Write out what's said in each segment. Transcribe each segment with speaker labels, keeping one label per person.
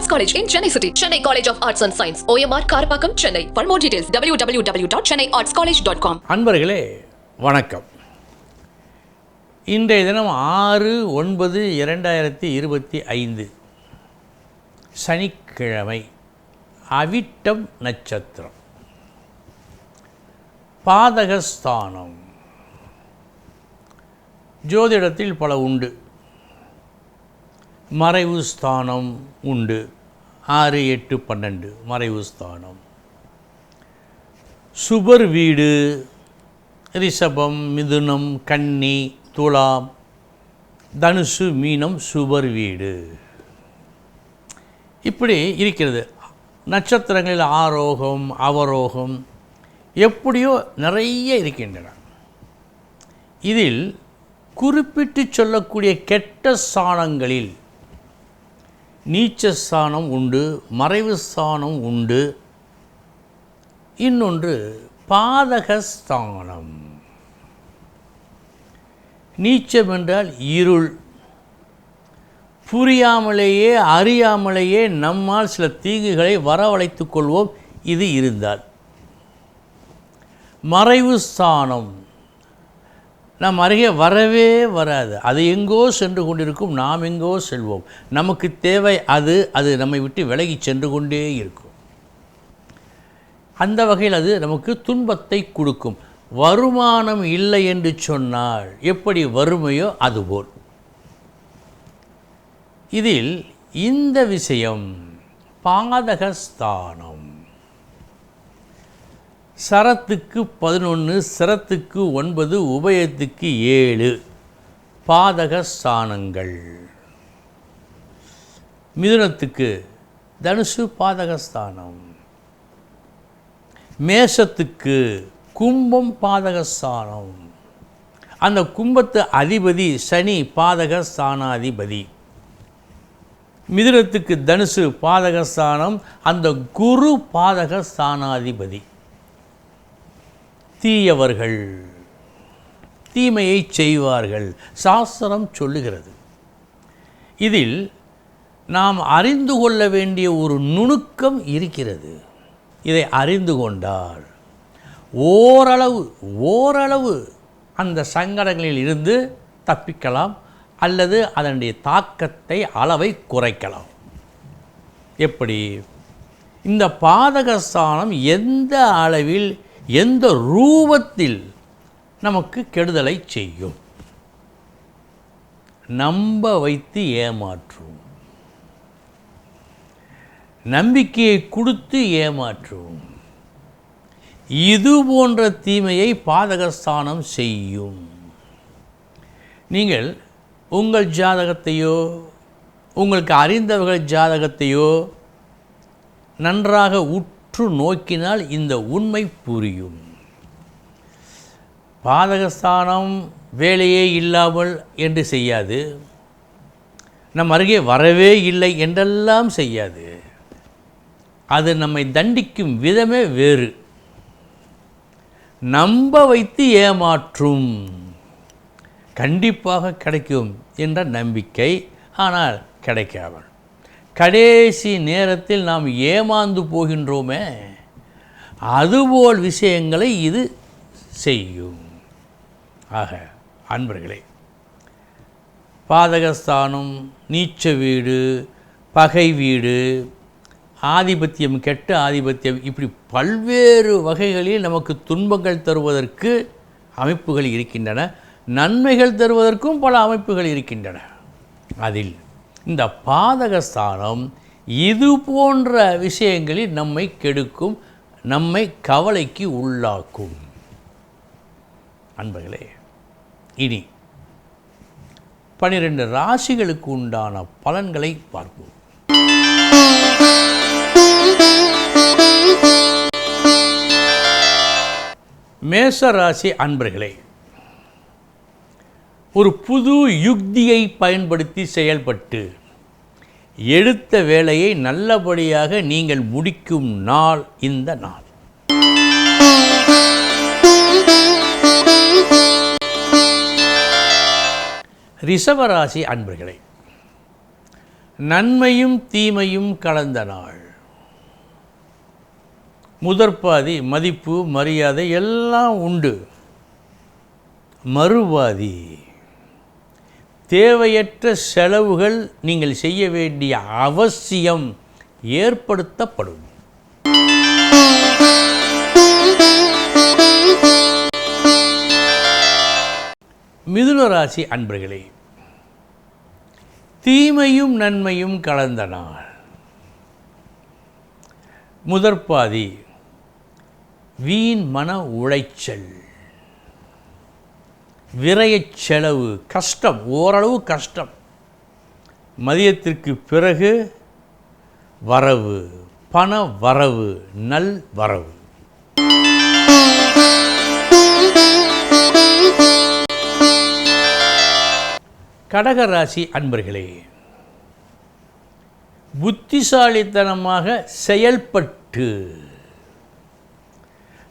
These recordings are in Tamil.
Speaker 1: Arts college in Chennai city Chennai college of arts and science OMR Karapakkam Chennai for more details W W W dot Chennai arts college dot com
Speaker 2: அன்பர்களே வணக்கம் இன்றைய தினம் ஆறு ஒன்பது இரண்டாயிரத்தி இருபத்தி ஐந்து சனிக்கிழமை அவிட்டம் நட்சத்திரம் பாதகஸ்தானம் ஜோதிடத்தில் பல உண்டு மறைவு ஸ்தானம் உண்டு. ஆறு எட்டு பன்னெண்டு. மறைவு ஸ்தானம். சுபர் வீடு ரிஷபம் மிதுனம் கன்னி துலாம் தனுசு மீனம் சுபர் வீடு. இப்படி இருக்கிறது. நட்சத்திரங்களில் ஆரோகம் அவரோகம் எப்படியோ நிறைய இருக்கின்றன. இதில் குறிப்பிட்டு சொல்லக்கூடிய கெட்ட ஸ்தானங்களில் நீச்ச ஸ்தானம் உண்டு மறைவு ஸ்தானம் உண்டு. இன்னொன்று பாதகஸ்தானம் நீச்சம் என்றால் இருள். புரியாமலேயே அறியாமலேயே நம்மால் சில தீங்குகளை வரவழைத்துக் கொள்வோம் இது இருந்தால். மறைவு ஸ்தானம் நம் அருகே வரவே வராது. அது எங்கோ சென்று கொண்டிருக்கும் நாம் எங்கோ செல்வோம். நமக்கு தேவை அது அது நம்மை விட்டு விலகி சென்று கொண்டே இருக்கும். அந்த வகையில் அது நமக்கு துன்பத்தை கொடுக்கும். வருமானம் இல்லை என்று சொன்னால் எப்படி வறுமையோ அதுபோல் இதில் இந்த விஷயம் பாதகஸ்தானம். சரத்துக்கு பதினொன்று சிரத்துக்கு ஒன்பது உபயத்துக்கு ஏழு. பாதக ஸ்தானங்கள். மிதுனத்துக்கு தனுசு பாதகஸ்தானம் மேஷத்துக்கு கும்பம் பாதகஸ்தானம் அந்த கும்பத்து அதிபதி சனி பாதக ஸ்தானாதிபதி. மிதுனத்துக்கு தனுசு பாதகஸ்தானம் அந்த குரு பாதக ஸ்தானாதிபதி. தீயவர்கள். தீமையை செய்வார்கள். சாஸ்திரம் சொல்லுகிறது. இதில் நாம் அறிந்து கொள்ள வேண்டிய ஒரு நுணுக்கம் இருக்கிறது. இதை அறிந்து கொண்டால் ஓரளவு ஓரளவு அந்த சங்கடங்களில் இருந்து தப்பிக்கலாம். அல்லது அதனுடைய தாக்கத்தை அளவை குறைக்கலாம். எப்படி? இந்த பாதகஸ்தானம் எந்த அளவில் எந்த ரூபத்தில் நமக்கு கெடுதலை செய்யும்? நம்ப வைத்து ஏமாற்றும். நம்பிக்கையை கொடுத்து ஏமாற்றும். இது போன்ற தீமையை பாதகஸ்தானம் செய்யும். நீங்கள் உங்கள் ஜாதகத்தையோ உங்களுக்கு அறிந்தவர்கள் ஜாதகத்தையோ நன்றாக உட் உற்று நோக்கினால் இந்த உண்மை புரியும். பாதகஸ்தானம் வேலையே இல்லாமல் என்று செய்யாது. நம் அருகே வரவே இல்லை என்றெல்லாம் செய்யாது. அது நம்மை தண்டிக்கும் விதமே வேறு. நம்ப வைத்து ஏமாற்றும். கண்டிப்பாக கிடைக்கும் என்ற நம்பிக்கை ஆனால் கிடைக்காமல். கடைசி நேரத்தில் நாம் ஏமாந்து போகின்றோமே அதுபோல் விஷயங்களை இது செய்யும். ஆக அன்பர்களே பாதகஸ்தானம் நீச்ச வீடு பகை வீடு ஆதிபத்தியம் கெட்ட ஆதிபத்தியம் இப்படி பல்வேறு வகைகளில் நமக்கு துன்பங்கள் தருவதற்கு அமைப்புகள் இருக்கின்றன. நன்மைகள் தருவதற்கும் பல அமைப்புகள் இருக்கின்றன. அதில் இந்த பாதகஸ்தானம் இது போன்ற விஷயங்களில் நம்மை கெடுக்கும் நம்மை கவலைக்கு உள்ளாக்கும். அன்பர்களே இனி பனிரெண்டு ராசிகளுக்கு உண்டான பலன்களை பார்ப்போம். மேச ராசி அன்பர்களே ஒரு புது யுக்தியை பயன்படுத்தி செயல்பட்டு எடுத்த வேலையை நல்லபடியாக நீங்கள் முடிக்கும் நாள் இந்த நாள். ரிஷபராசி அன்பர்களே நன்மையும் தீமையும் கலந்த நாள். முதற்பாதி மதிப்பு மரியாதை எல்லாம் உண்டு. மறுபாதி தேவையற்ற செலவுகள் நீங்கள் செய்ய வேண்டிய அவசியம் ஏற்படுத்தப்படும். மிதுன ராசி அன்பர்களே தீமையும் நன்மையும் கலந்த நாள். முதற்பாதி வீண் மன உளைச்சல். விரைய செலவு கஷ்டம் ஓரளவு கஷ்டம். மதியத்திற்கு பிறகு வரவு பண வரவு நல் வரவு. கடகராசி அன்பர்களே புத்திசாலித்தனமாக செயல்பட்டு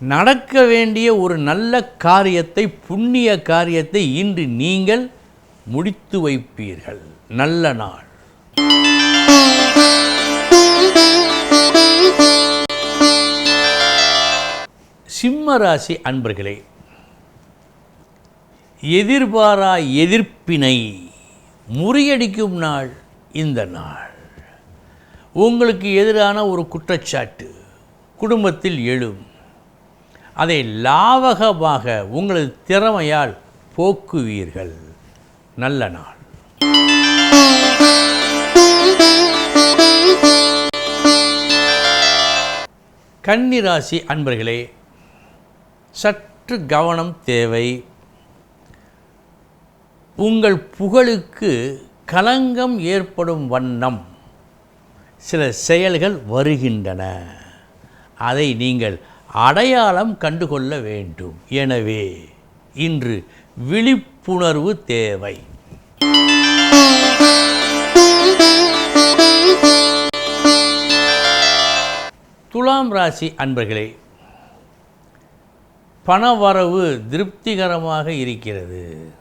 Speaker 2: நடக்க வேண்டிய ஒரு நல்ல காரியத்தை புண்ணிய காரியத்தை இன்று நீங்கள் முடித்து வைப்பீர்கள். நல்ல நாள். சிம்ம ராசி அன்பர்களே எதிர்பாரா எதிர்ப்பினை முறியடிக்கும் நாள் இந்த நாள். உங்களுக்கு எதிரான ஒரு குற்றச்சாட்டு குடும்பத்தில் எழும். அதை லாவகமாக உங்களது திறமையால் போக்குவீர்கள். நல்ல நாள். கன்னிராசி அன்பர்களே சற்று கவனம் தேவை. உங்கள் புகழுக்கு களங்கம் ஏற்படும் வண்ணம். சில செயல்கள் வருகின்றன. அதை நீங்கள் அடையாளம் கண்டுகொள்ள வேண்டும். எனவே இன்று விழிப்புணர்வு தேவை. துலாம் ராசி அன்பர்களே பணவரவு திருப்திகரமாக இருக்கிறது.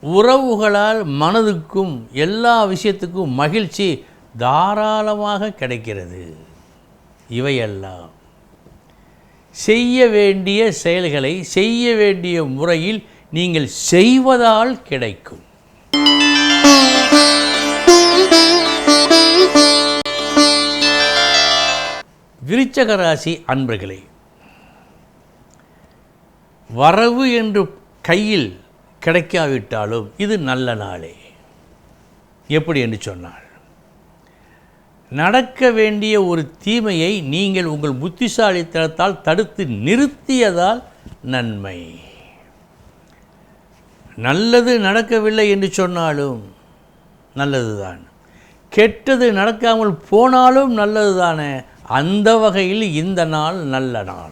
Speaker 2: உறவுகளால் மனதுக்கும் எல்லா விஷயத்துக்கும் மகிழ்ச்சி தாராளமாக கிடைக்கிறது. இவையெல்லாம். செய்ய வேண்டிய செயல்களை செய்ய வேண்டிய முறையில் நீங்கள் செய்வதால் கிடைக்கும். விருச்சக ராசி அன்பர்களே வரவு என்று கையில் கிடைக்காவிட்டாலும் இது நல்ல நாளே. எப்படி என்று சொன்னாள் நடக்க வேண்டிய ஒரு தீமையை நீங்கள் உங்கள் புத்திசாலித்தனத்தால் தடுத்து நிறுத்தியதால் நன்மை. நல்லது நடக்கவில்லை என்று சொன்னாலும் நல்லதுதான். கெட்டது நடக்காமல் போனாலும் நல்லதுதானே. அந்த வகையில் இந்த நாள் நல்ல நாள்.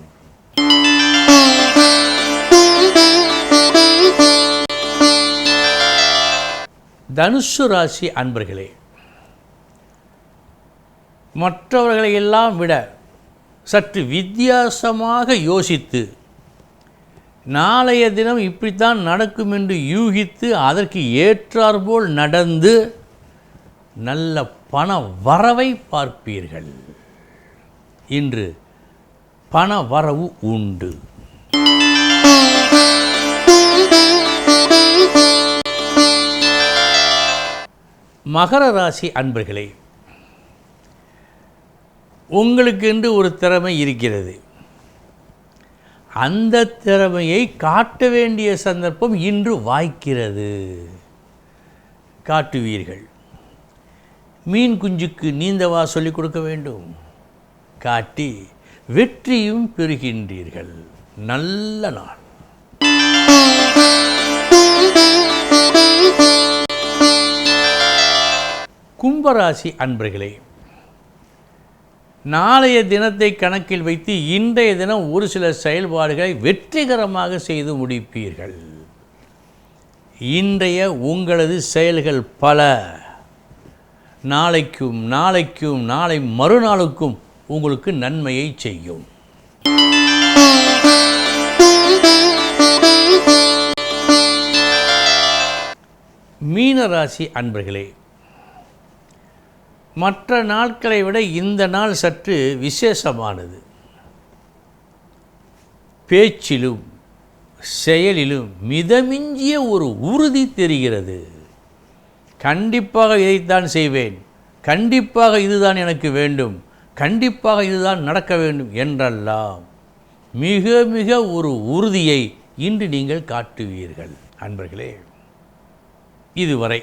Speaker 2: தனுசு ராசி அன்பர்களே மற்றவர்களை எல்லாம் விட சற்று வித்தியாசமாக யோசித்து நாளைய தினம் இப்படித்தான் நடக்கும் என்று யூகித்து அதற்கு ஏற்றாற்போல் நடந்து நல்ல பண வரவை பார்ப்பீர்கள். இன்று பண வரவு உண்டு. மகர ராசி அன்பர்களே உங்களுக்கென்று ஒரு திறமை இருக்கிறது. அந்த திறமையை காட்ட வேண்டிய சந்தர்ப்பம் இன்று வாய்க்கிறது. காட்டுவீர்கள். மீன் குஞ்சுக்கு நீந்தவா சொல்லிக் கொடுக்க வேண்டும்? காட்டி வெற்றியும் பெறுகின்றீர்கள். நல்ல நாள். கும்பராசி அன்பர்களே நாளைய தினத்தை கணக்கில் வைத்து இன்றைய தினம் ஒரு சில செயல்பாடுகளை வெற்றிகரமாக செய்து முடிப்பீர்கள். இன்றைய உங்களது செயல்கள் பல. நாளைக்கும் நாளைக்கும் நாளை மறுநாளுக்கும் உங்களுக்கு நன்மையை செய்யும். மீனராசி அன்பர்களே மற்ற நாட்களை விட இந்த நாள் சற்று விசேஷமானது. பேச்சிலும் செயலிலும் மிதமிஞ்சிய ஒரு உறுதி தெரிகிறது. கண்டிப்பாக இதைத்தான் செய்வேன். கண்டிப்பாக இதுதான் எனக்கு வேண்டும். கண்டிப்பாக இதுதான் நடக்க வேண்டும் என்றெல்லாம் மிக மிக ஒரு உறுதியை இன்று நீங்கள் காட்டுவீர்கள். அன்பர்களே இதுவரை